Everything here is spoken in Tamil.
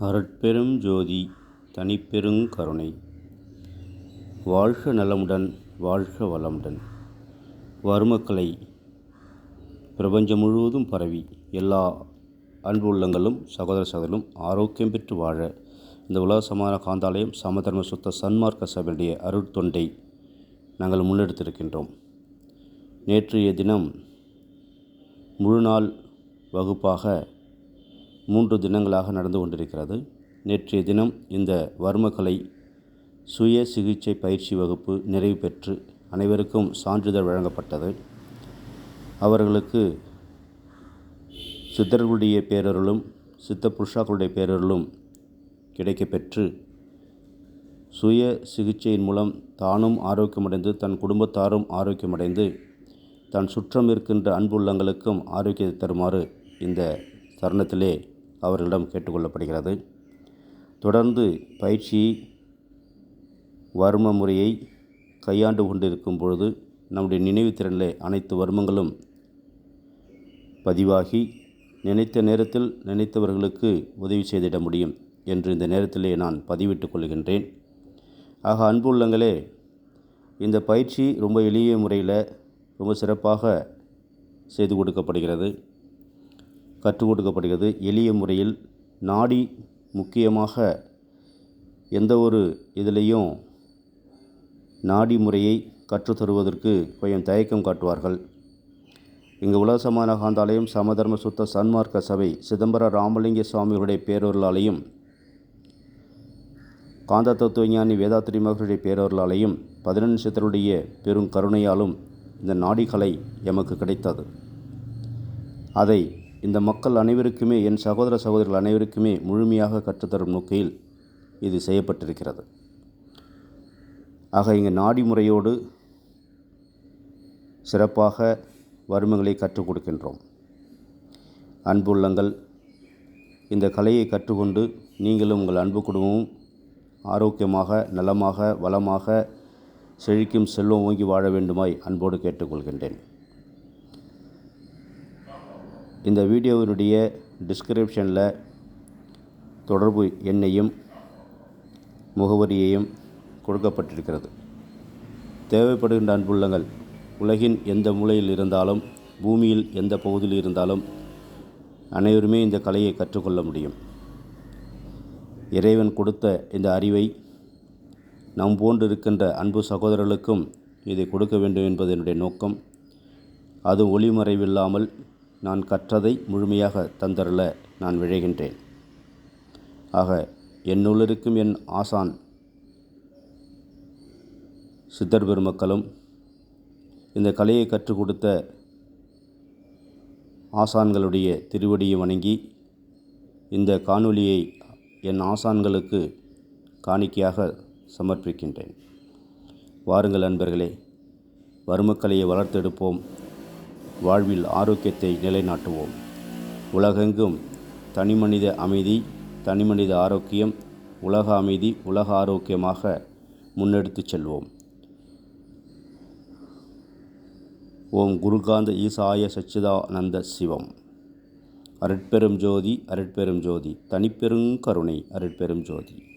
அருட்பெரும் ஜோதி தனிப்பெருங் கருணை. வாழ்க நலமுடன் வாழ்க வளமுடன். வறுமக்களை பிரபஞ்சம் முழுவதும் பரவி எல்லா அன்பு உள்ளங்களும் சகோதர சகோதரும் ஆரோக்கியம் பெற்று வாழ இந்த உலக காந்தாலயம் சமதர்ம சுத்த சன்மார்க்க சபையுடைய அருட்தொண்டை நாங்கள் முன்னெடுத்திருக்கின்றோம். நேற்றைய தினம் முழு நாள் வகுப்பாக மூன்று தினங்களாக நடந்து கொண்டிருக்கிறது. நேற்றைய தினம் இந்த வர்மக்கலை சுய சிகிச்சை பயிற்சி வகுப்பு நிறைவு பெற்று அனைவருக்கும் சான்றிதழ் வழங்கப்பட்டது. அவர்களுக்கு சித்தர்களுடைய பேரருளும் சித்த புருஷாக்களுடைய பேரருளும் கிடைக்கப்பெற்று சுய சிகிச்சையின் மூலம் தானும் ஆரோக்கியமடைந்து தன் குடும்பத்தாரும் ஆரோக்கியமடைந்து தன் சுற்றம் இருக்கின்ற அன்புள்ளங்களுக்கும் ஆரோக்கியத்தை தருமாறு இந்த தருணத்திலே அவர்களிடம் கேட்டுக்கொள்ளப்படுகிறது. தொடர்ந்து பயிற்சி வர்ம முறையை கையாண்டு கொண்டிருக்கும் பொழுது நம்முடைய நினைவுத்திறனில் அனைத்து வர்மங்களும் பதிவாகி நினைத்த நேரத்தில் நினைத்தவர்களுக்கு உதவி செய்திட முடியும் என்று இந்த நேரத்திலே நான் பதிவிட்டுக் கொள்கின்றேன். ஆக அன்புள்ளங்களே இந்த பயிற்சி ரொம்ப எளிய முறையில் ரொம்ப சிறப்பாக செய்து கொடுக்கப்படுகிறது. கற்றுக் கொடுக்கப்படுகிறது எளிய முறையில் நாடி முக்கியமாக எந்த ஒரு இதிலையும் நாடி முறையை கற்றுத்தருவதற்கு கொஞ்சம் தயக்கம் காட்டுவார்கள். இங்கு உலக சமான காந்தாலயம் சமதர்ம சுத்த சன்மார்க்க சபை சிதம்பர ராமலிங்க சுவாமிகளுடைய பேரொருளாலையும் காந்த தத்துவ ஞானி வேதாத்திரி மகர்களுடைய பேரொருளாலையும் பதினெண்டு சித்தருடைய பெரும் கருணையாலும் இந்த நாடிகளை எமக்கு கிடைத்தது. அதை இந்த மக்கள் அனைவருக்குமே என் சகோதர சகோதரிகள் அனைவருக்குமே முழுமையாக கற்றுத்தரும் நோக்கில் இது செய்யப்பட்டிருக்கிறது. ஆக இங்கே நாடி முறையோடு சிறப்பாக வறுமங்களை கற்றுக் கொடுக்கின்றோம். அன்புள்ளங்கள் இந்த கலையை கற்றுக்கொண்டு நீங்களும் உங்கள் அன்பு குடும்பமும் ஆரோக்கியமாக நலமாக வளமாக செழிக்கும் செல்வம் ஓங்கி வாழ வேண்டுமாய் அன்போடு கேட்டுக்கொள்கின்றேன். இந்த வீடியோவினுடைய டிஸ்கிரிப்ஷனில் தொடர்பு எண்ணையும் முகவரியையும் கொடுக்கப்பட்டிருக்கிறது. தேவைப்படுகின்ற அன்புள்ளங்கள் உலகின் எந்த மூலையில் இருந்தாலும் பூமியில் எந்த பகுதியில் இருந்தாலும் அனைவருமே இந்த கலையை கற்றுக்கொள்ள முடியும். இறைவன் கொடுத்த இந்த அறிவை நம் போன்று இருக்கின்ற அன்பு சகோதரர்களுக்கும் இதை கொடுக்க வேண்டும் என்பது என்னுடைய நோக்கம். அது ஒளிமறைவில்லாமல் நான் கற்றதை முழுமையாக தந்தருள நான் விழைகின்றேன். ஆக என்னுள்ளிருக்கும் என் ஆசான் சித்தர் பெருமக்களும் இந்த கலையை கற்றுக் கொடுத்த ஆசான்களுடைய திருவடியை வணங்கி இந்த காணொளியை என் ஆசான்களுக்கு காணிக்கையாக சமர்ப்பிக்கின்றேன். வாருங்கள் நண்பர்களே வறுமக்கலையை வளர்த்தெடுப்போம். வாழ்வில் ஆரோக்கியத்தை நிலைநாட்டுவோம். உலகெங்கும் தனிமனித அமைதி தனிமனித ஆரோக்கியம் உலக அமைதி உலக ஆரோக்கியமாக முன்னெடுத்துச் செல்வோம். ஓம் குருகாந்த ஈசாய சச்சிதானந்த சிவம். அருட்பெரும் ஜோதி அருட்பெரும் ஜோதி தனிப்பெருங்கருணை அருட்பெரும் ஜோதி.